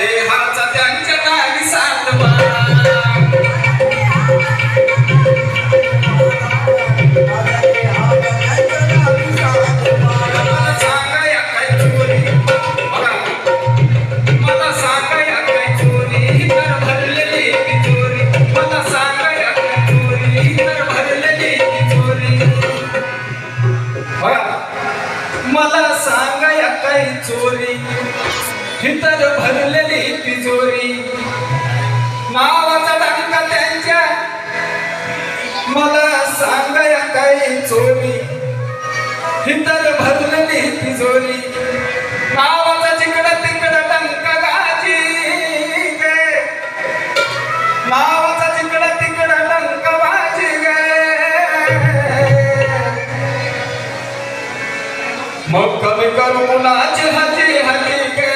dejan भरलेली तिजोरी नावाचा जिकडं तिकडं टंक गाजी गे. नावाचा जिकडं तिकडं टंक वाजी गे. मग कमी करू कुणाची हजी हजी गे.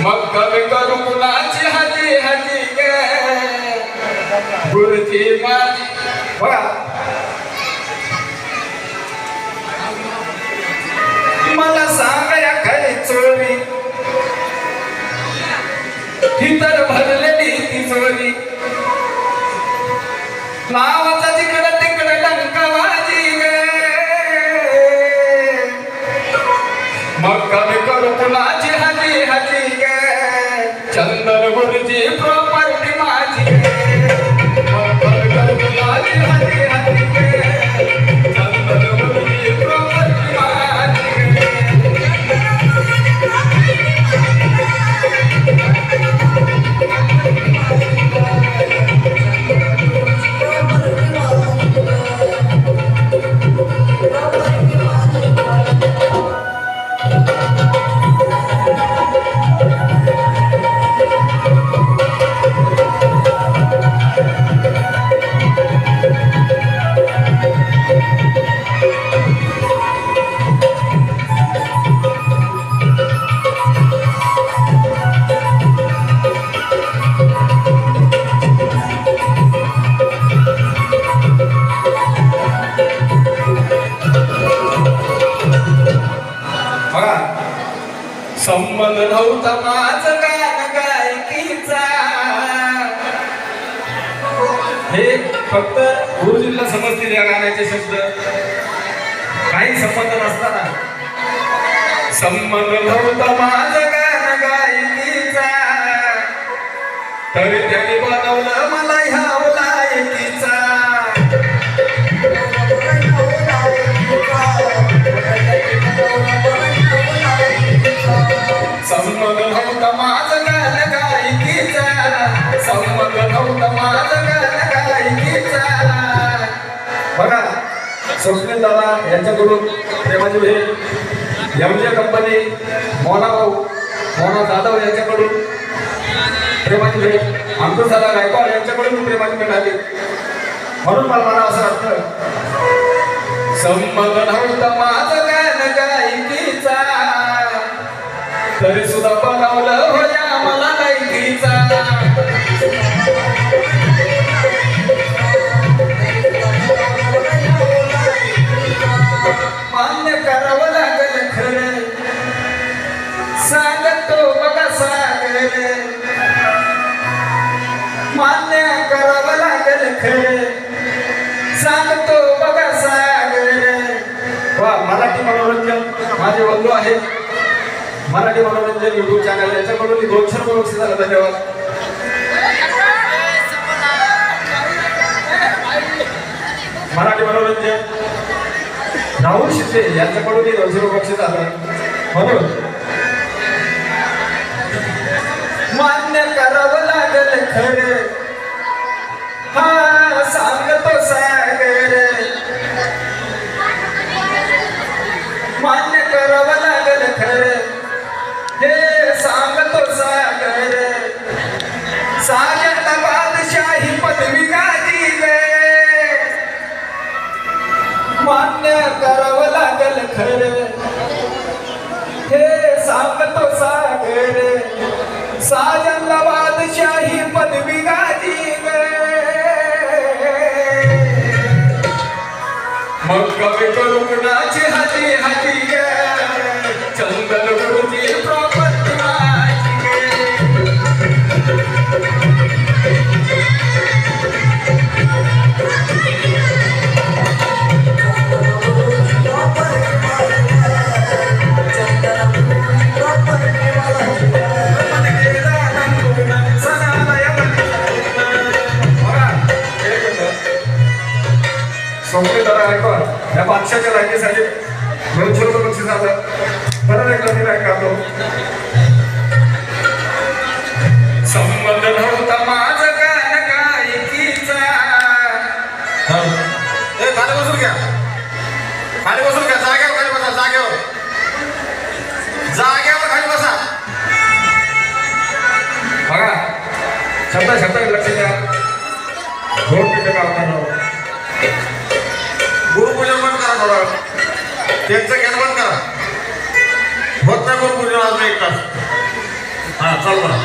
मग कमी करू कुणाची हजी हजी गे. गुरुजी माझी बघा. संबंध नव्हता माझ गाण गायकीचा. हे फक्त गुरुजींना समजतील या गाण्याचे शब्द. काही संबंध नसताना संबंध नव्हता माझ गाण गायकीचा. तरी त्यांनी स्वप्नील दादा यांच्याकडून प्रेमाची भेट एमजे कंपनी मोना भाऊ मोना जाधव यांच्याकडून प्रेमाची भेट अंकुश दादा गायकवाड यांच्याकडून प्रेमाची भेट आली. म्हणून मला मला असं वाटतं संबंध नव्हता माझ गायकीचा तरी सुद्धा बनवलं मान्य करावं लागल खर. सांगतो बघा सागर. मान्य करावं लागल खर. सांगतो बघा सागर. वा मराठी मनोरंजन माझे बंधू आहेत. मराठी मनोरंजन युट्यूब चॅनल याच्याकडून मी दोनशे रुपये बक्षीस झालं धन्यवाद. मराठी मनोरंजन राहुल शिंदे यांच्याकडून मी दोनशे रुपये बक्षीस झालं म्हणून हो मान्य करावं लागल खरं. हा सांगतो सागर. मान्य करावं लागल खरं. हे सांगतो सागर. सागर करावं लागल खर. हे सांगतो सागर. साजा बक्षाच्या लायकीसाठी दोनशे रुपये बक्षीस आलं परत एकदा मी काय करतो. संबंध नव्हता माझं गाण गायकीचा. ए खाली बसून घ्या. खाली बसून घ्या. जागेवर खाली बसा जागेवर. जागेवर खाली बसा. बघा शब्द शब्द लक्ष द्या दोन मिनिटं बंद करा त्यांचं घेणं बंद करा. होत नाही गुरुपूजन अजून एक तास. हा चल बरं.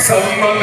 संबंध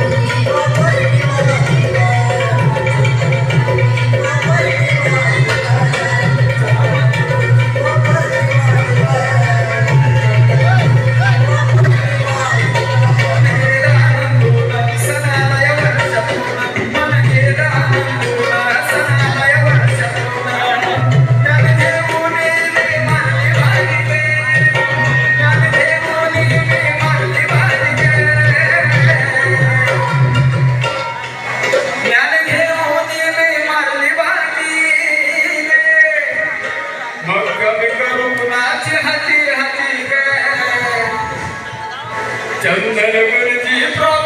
चंदनर जी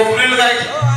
বকুলিল গায়ে